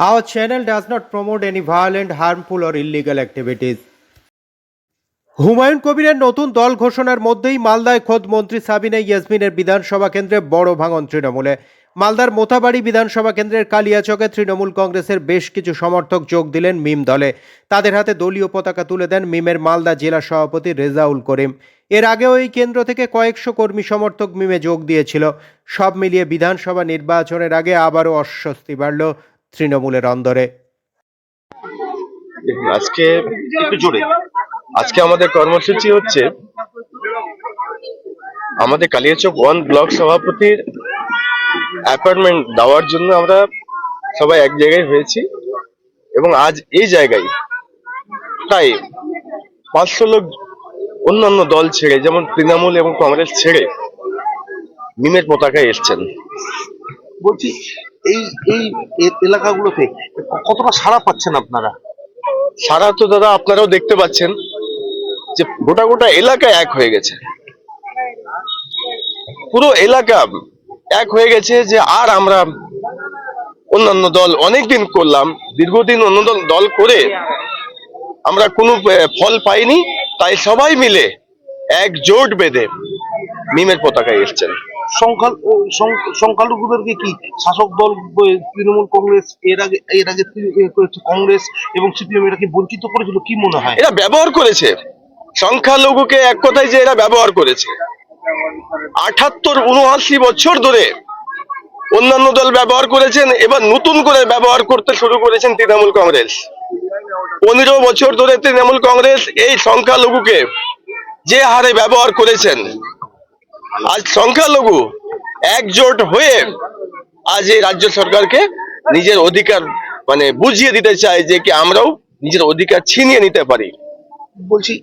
Our channel does not promote any violent, harmful, or illegal activities. Humayun কবিরের নতুন দল ঘোষণার মধ্যেই মালদায় খোদ মন্ত্রী সাবিনা ইয়াসমিনের বিধানসভা কেন্দ্রে বড় ভাঙন তৃণমূলে। মালদার মোথাবাড়ি বিধানসভা কেন্দ্রের কালিয়াচকে তৃণমূল কংগ্রেসের বেশ কিছু সমর্থক যোগ দিলেন মিম দলে। তাদের হাতে দলীয় পতাকা তুলে দেন মিমের মালদা জেলা সভাপতি রেজাউল করিম। এর আগেও এই কেন্দ্র থেকে কয়েকশো কর্মী সমর্থক মিমে যোগ দিয়েছিল। সব মিলিয়ে বিধানসভা নির্বাচনের আগে আবারও অস্বস্তি বাড়ল। তৃণমূলের অন্দরে। আজকে একটু জোরে। আজকে আমাদের কর্মসূচি হচ্ছে, আমাদের কালিয়াচক ওয়ান ব্লক সভাপতির অ্যাপার্টমেন্ট দেওয়ার জন্য আমরা সবাই এক জায়গায় হয়েছি এবং আজ এই জায়গায় তাই পাঁচশো লোক অন্যান্য দল ছেড়ে, যেমন তৃণমূল এবং কংগ্রেস ছেড়ে মিমের পতাকায় এসছেন। বলছি এই এই এলাকাগুলোতে কতটা সাড়া পাচ্ছেন আপনারা? সারা তো দাদা আপনারাও দেখতে পাচ্ছেন যে গোটা গোটা এলাকা এক হয়ে গেছে। পুরো এলাকা এক হয়ে গেছে যে আর আমরা অন্যান্য দল অনেকদিন করলাম, দীর্ঘদিন অন্য দল দল করে আমরা কোনো ফল পাইনি, তাই সবাই মিলে এক জোট বেঁধে মিমের পতাকায় এসছেন। সংখ্যা সংখ্যালঘুদেরকে কি শাসক দল তৃণমূল কংগ্রেস, এর আগে এর আগে কংগ্রেস এবং সিপিএম এরা কি বঞ্চিত করেছিল? কি মনে হয়? এরা ব্যবহার করেছে। সংখ্যালঘুকে এক কথায় যে এরা ব্যবহার করেছে। আঠাত্তর, উনআশি বছর ধরে অন্যান্য দল ব্যবহার করেছেন, এবার নতুন করে ব্যবহার করতে শুরু করেছেন তৃণমূল কংগ্রেস। পনেরো বছর ধরে তৃণমূল কংগ্রেস এই সংখ্যালঘুকে যে হারে ব্যবহার করেছেন আজ সংখ্যালঘু একজোট হয়ে আজ এই রাজ্য সরকারকে নিজের অধিকার মানে বুঝিয়ে দিতে চায় যে কি আমরাও নিজের অধিকার ছিনিয়ে নিতে পারি। বলছি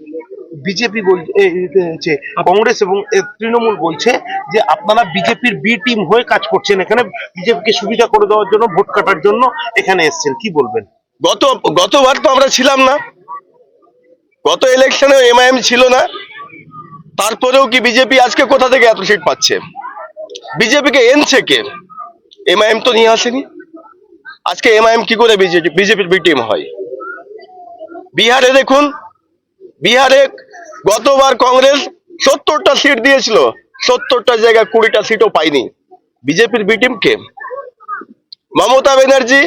বিজেপি বলছে কংগ্রেস এবং তৃণমূল বলছে যে আপনারা বিজেপির বি টিম হয়ে কাজ করছেন এখানে বিজেপিকে সুবিধা করে দেওয়ার জন্য ভোট কাটার জন্য এখানে এসছেন। কি বলবেন? গত গতবার তো আমরা ছিলাম না। গত ইলেকশনে এমআইএম ছিল না। তারপরেও কি বিজেপি আজকে কোথা থেকে এত সিট পাচ্ছে? বিজেপিকে এনেছে কে? এমআইএম তো নিয়ে আসেনি। আজকে এমআইএম কি করে বিজেপি বিজেপির বি টিম হয়? বিহারে দেখুন, বিহারে গতবার কংগ্রেস সত্তরটা সিট দিয়েছিল। সত্তরটা জায়গায় কুড়িটা সিটও পায়নি। বিজেপির বি টিম কে? মমতা ব্যানার্জি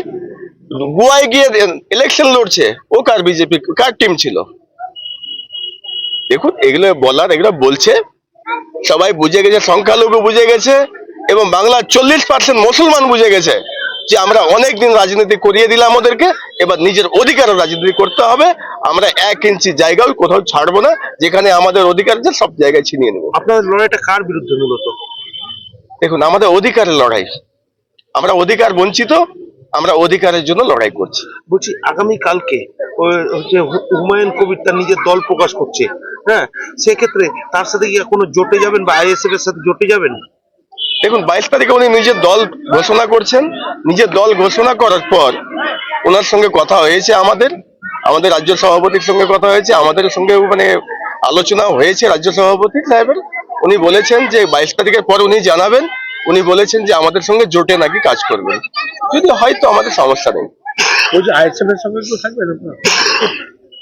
গোয়ায় গিয়ে ইলেকশন লড়ছে। ও কার বিজেপি কার টিম ছিল? দেখুন এগুলো বলার এগুলো বলছে সবাই বুঝে গেছে সংখ্যালঘু বুঝে গেছে এবং বাংলার চল্লিশ পার্সেন্ট মুসলমান বুঝে গেছে যে আমরা অনেক দিন রাজনীতি করিয়ে দিলাম আমাদেরকে এবার নিজের অধিকারও রাজনীতি করতে হবে আমরা এক ইঞ্চি জায়গাও কোথাও ছাড়বো না যেখানে আমাদের অধিকার যে সব জায়গায় ছিনিয়ে নেব। আপনাদের লড়াইটা কার বিরুদ্ধে মূলত? দেখুন আমাদের অধিকারের লড়াই আমরা অধিকার বঞ্চিত আমরা অধিকারের জন্য লড়াই করছি। বলছি আগামী কালকে হচ্ছে হুমায়ুন কবির তার নিজের দল প্রকাশ করছে। হ্যাঁ সেক্ষেত্রে তার সাথে কি কোনো জোটে যাবেন বা আইএসএফ এর সাথে জোটে যাবেন? দেখুন বাইশ তারিখে উনি নিজের দল ঘোষণা করছেন। নিজের দল ঘোষণা করার পর ওনার সঙ্গে কথা হয়েছে আমাদের আমাদের রাজ্য সভাপতির সঙ্গে কথা হয়েছে আমাদের সঙ্গে মানে আলোচনা হয়েছে রাজ্য সভাপতি সাহেবের। উনি বলেছেন যে বাইশ তারিখের পর উনি জানাবেন উনি বলেছেন যে আমাদের সঙ্গে জোটে নাকি কাজ করবেন যদি হয়তো আমাদের সমস্যা নেই। বলছি আইএসএফ এর সঙ্গে তো থাকবেন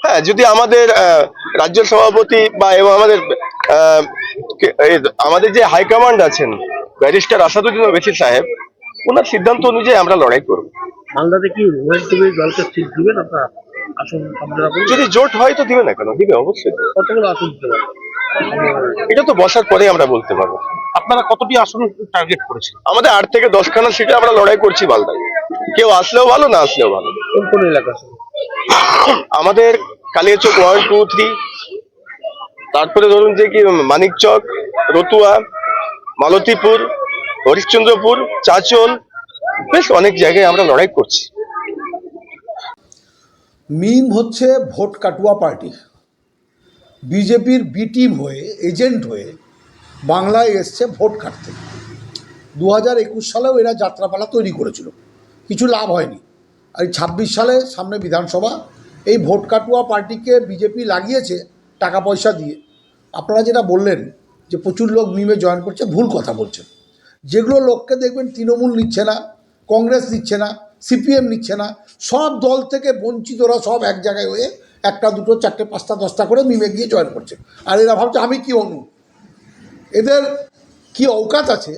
হ্যাঁ যদি আমাদের রাজ্য সভাপতি বা এবং আমাদের আমাদের যে হাইকমান্ড আছেন ব্যারিস্টার আসাদুদ্দিন ওবেসি সাহেব ওনার সিদ্ধান্ত অনুযায়ী আমরা লড়াই করব। মালদাতে কি হুমায়ুন দলকে সিট দিবেন আপনারা? আসুন যদি জোট হয় তো দিবে না কেন? দিবে অবশ্যই। কতগুলো আসন এটা তো বসার পরে আমরা বলতে পারব। আপনারা কতটি আসন টার্গেট করেছেন আমাদের আট থেকে দশখানা সিটে আমরা লড়াই করছি মালদায় কেউ আসলেও ভালো না আসলেও ভালো। কোন কোন এলাকা আমাদের কালিয়াচক ওয়ান টু থ্রি তারপরে ধরুন যে কি মানিকচক রতুয়া মালতীপুর হরিশ্চন্দ্রপুর চাচল বেশ অনেক জায়গায় আমরা লড়াই করছি। মিম হচ্ছে ভোট কাটুয়া পার্টি। বিজেপির বি টিম হয়ে এজেন্ট হয়ে বাংলায় এসছে ভোট কাটতে। দু হাজার একুশ সালেও এরা যাত্রাপালা তৈরি করেছিল। কিছু লাভ হয়নি। আর ছাব্বিশ সালে সামনে বিধানসভা, এই ভোট কাটুয়া পার্টিকে বিজেপি লাগিয়েছে টাকা পয়সা দিয়ে। আপনারা যেটা বললেন যে প্রচুর লোক মিমে জয়েন করছে, ভুল কথা বলছেন। যেগুলো লোককে দেখবেন তৃণমূল নিচ্ছে না, কংগ্রেস নিচ্ছে না, সিপিএম নিচ্ছে না, সব দল থেকে বঞ্চিতরা সব এক জায়গায় হয়ে একটা, দুটো, চারটে, পাঁচটা, দশটা করে মিমে গিয়ে জয়েন করছে। আর এরা ভাবছে, আমি কি অনু এদের কি অৌকাত আছে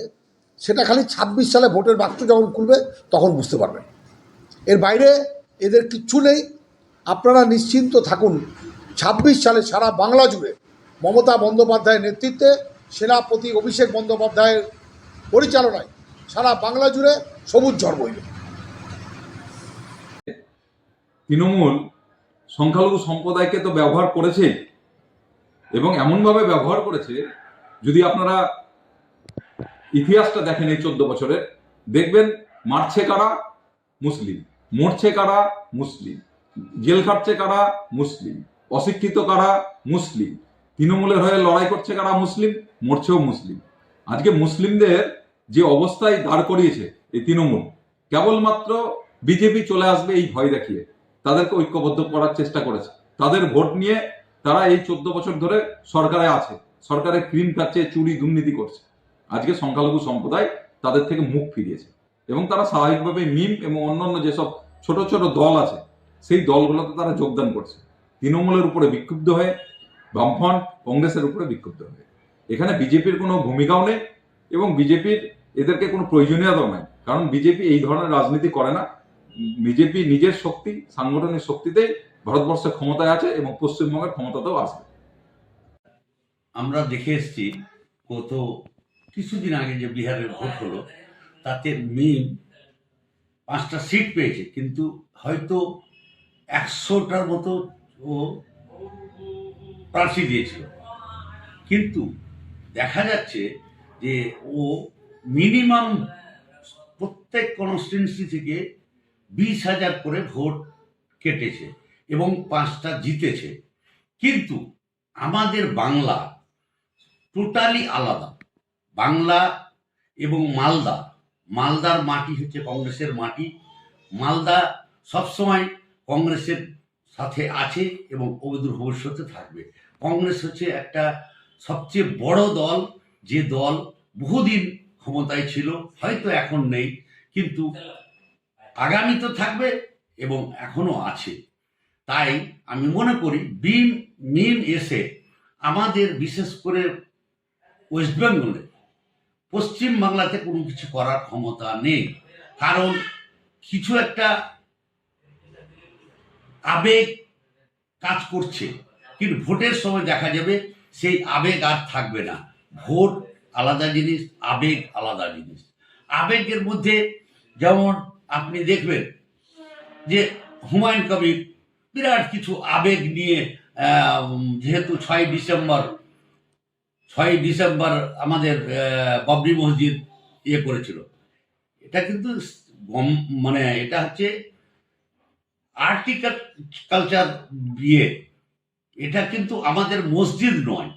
সেটা খালি ছাব্বিশ সালে ভোটের বাক্স যখন খুলবে তখন বুঝতে পারবেন এর বাইরে এদের কিচ্ছু নেই। আপনারা নিশ্চিন্ত থাকুন, ছাব্বিশ সালে সারা বাংলা জুড়ে মমতা বন্দ্যোপাধ্যায়ের নেতৃত্বে, সেনাপতি অভিষেক বন্দ্যোপাধ্যায়ের পরিচালনায় সারা বাংলা জুড়ে সবুজ ঝড় বইবে। তৃণমূল সংখ্যালঘু সম্প্রদায়কে তো ব্যবহার করেছে এবং এমনভাবে ব্যবহার করেছে যদি আপনারা ইতিহাসটা দেখেন এই চোদ্দ বছরের, দেখবেন মারছে কারা? মুসলিম। মরছে কারা? মুসলিম। জেল খাটছে কারা? মুসলিম। অশিক্ষিত কারা? মুসলিম। তৃণমূলের হয়ে লড়াই করছে কারা? মুসলিম। মরছেও মুসলিম। আজকে মুসলিমদের যে অবস্থায় দাঁড় করিয়েছে এই তৃণমূল, কেবলমাত্র বিজেপি চলে আসবে এই ভয় দেখিয়ে। তাদেরকে ঐক্যবদ্ধ করার চেষ্টা করেছে। তাদের ভোট নিয়ে তারা এই চোদ্দ বছর ধরে সরকারে আছে। সরকারের ক্রিম খাচ্ছে চুরি দুর্নীতি করছে। আজকে সংখ্যালঘু সম্প্রদায় তাদের থেকে মুখ ফিরিয়েছে। এবং তারা স্বাভাবিকভাবে মিম এবং অন্যান্য যেসব ছোট ছোট দল আছে, সেই দলগুলোতে তারা যোগদান করছে। তৃণমূলের উপরে বিক্ষুব্ধ হয়ে, বামফ্রন্ট কংগ্রেসের উপরে বিক্ষুব্ধ হয়ে। এখানে বিজেপির কোনো ভূমিকাও নেই এবং বিজেপির এদেরকে কোনো প্রয়োজনীয়তাও নাই। কারণ বিজেপি এই ধরনের রাজনীতি করে না। বিজেপি নিজের শক্তি, সাংগঠনিক শক্তিতেই ভারতবর্ষের ক্ষমতায় আছে এবং পশ্চিমবঙ্গের ক্ষমতাতেও আসবে। আমরা দেখে এসছি গত কিছুদিন আগে যে বিহারের ভোট হলো, তাতে মিম পাঁচটা সিট পেয়েছে, কিন্তু হয়তো একশোটার মতো ও প্রার্থী দিয়েছিল। কিন্তু দেখা যাচ্ছে যে ও মিনিমাম প্রত্যেক কনস্টিটুয়েন্সি থেকে বিশ হাজার করে ভোট কেটেছে এবং পাঁচটা জিতেছে। কিন্তু আমাদের বাংলা টোটালি আলাদা। বাংলা এবং মালদা। মালদার মাটি হচ্ছে কংগ্রেসের মাটি। মালদা সবসময় কংগ্রেসের সাথে আছে এবং অবিদূর ভবিষ্যতে থাকবে। কংগ্রেস হচ্ছে একটা সবচেয়ে বড় দল। যে দল বহুদিন ক্ষমতায় ছিল, হয়তো এখন নেই, কিন্তু আগামী তো থাকবে এবং এখনও আছে। তাই আমি মনে করি বিম মিম এসে আমাদের বিশেষ করে ওয়েস্ট বেঙ্গলে। পশ্চিম বাংলাতে কোনো কিছু করার ক্ষমতা নেই। কারণ কিছু একটা আবেগ কাজ করছে। কিন্তু ভোটের সময় দেখা যাবে সেই আবেগ আর থাকবে না। ভোট আলাদা জিনিস, আবেগ আলাদা জিনিস। আবেগের মধ্যে যেমন আপনি দেখবেন যে হুমায়ুন কবির বিরাট কিছু আবেগ নিয়ে যেহেতু ছয় ডিসেম্বর ছয় ডিসেম্বর আমাদের বাবরি মসজিদ ইয়ে করেছিল। এটা কিন্তু গম- মানে এটা হচ্ছে আর্টিকাল, কালচার বিয়ে এটা কিন্তু আমাদের মসজিদ নয়।